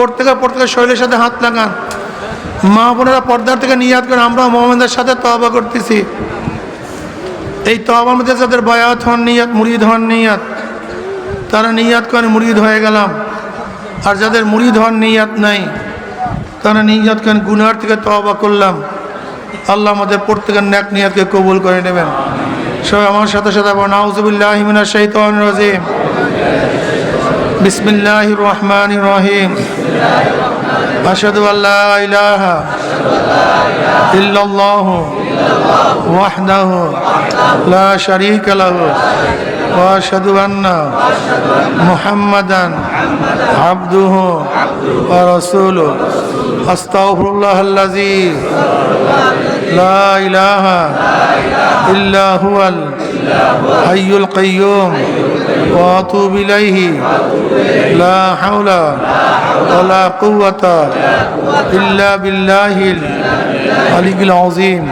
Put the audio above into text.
প্রত্যেকে প্রত্যেকের শরীরের সাথে হাত লাগান। মা বোনেরা পর্দার থেকে নিয়াত করেন আমরা মোহাম্মদের সাথে তবা করতেছি। এই তবার মধ্যে যাদের বয়াত হন নিয়াত, মুরিদ হন নিয়াত, তারা নিয়াত করেন মুরিদ হয়ে গেলাম। আর যাদের মুরিদ হন নিয়াত নাই, তারা নিয়াত করেন গুনার থেকে তবা করলাম। আল্লাহ আমাদের প্রত্যেকের ন্যাক নিয়াতকে কবুল করে নেবেন। সবাই আমার সাথে সাথে আবার নাউজুবিল্লাহ হিমিনা بسم الله الرحمن الرحيم أشهد أن لا إله إلا الله وحده لا شريك له وأشهد أن محمدا عبده ورسوله أستغفر الله الذي لا إله إلا هو الحي القيوم وأتوب إليه لا حول ولا قوة إلا بالله العلي العظيم